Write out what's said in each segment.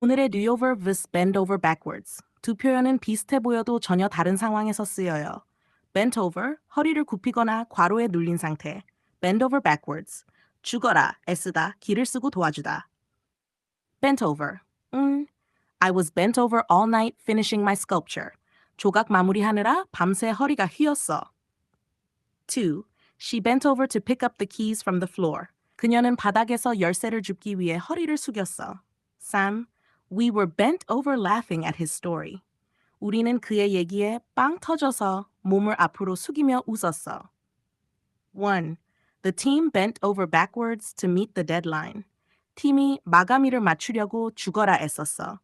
오늘의 뉴요 verbs bend over backwards. 두 표현은 비슷해 보여도 전혀 다른 상황에서 쓰여요. bent over, 허리를 굽히거나 괄호에 눌린 상태. bend over backwards. 죽어라, 애쓰다, 기를 쓰고 도와주다. bent over. 음, I was bent over all night finishing my sculpture. 조각 마무리하느라 밤새 허리가 휘었어. 2. She bent over to pick up the keys from the floor. 그녀는 바닥에서 열쇠를 줍기 위해 허리를 숙였어. 3. We were bent over laughing at his story. 우리는 그의 얘기에 빵 터져서 몸을 앞으로 숙이며 웃었어. 1. The team bent over backwards to meet the deadline. 팀이 마감일을 맞추려고 죽어라 애썼어.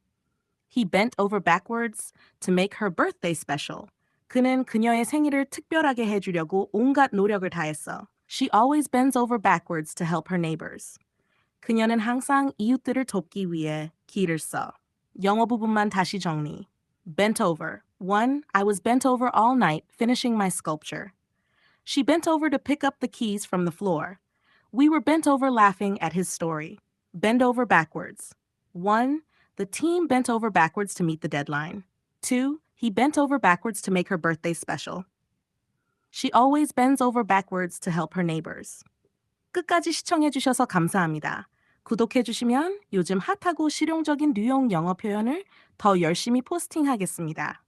He bent over backwards to make her birthday special. 그는 그녀의 생일을 특별하게 해주려고 온갖 노력을 다했어. She always bends over backwards to help her neighbors. 그녀는 항상 이웃들을 돕기 위해 기를 써. 영어 부분만 다시 정리. Bent over. 1. I was bent over all night finishing my sculpture. She bent over to pick up the keys from the floor. We were bent over laughing at his story. Bend over backwards. 1. The team bent over backwards to meet the deadline. 2. He bent over backwards to make her birthday special. She always bends over backwards to help her neighbors. 끝까지 시청해주셔서 감사합니다. 구독해주시면 요즘 핫하고 실용적인 뉴욕 영어 표현을 더 열심히 포스팅하겠습니다.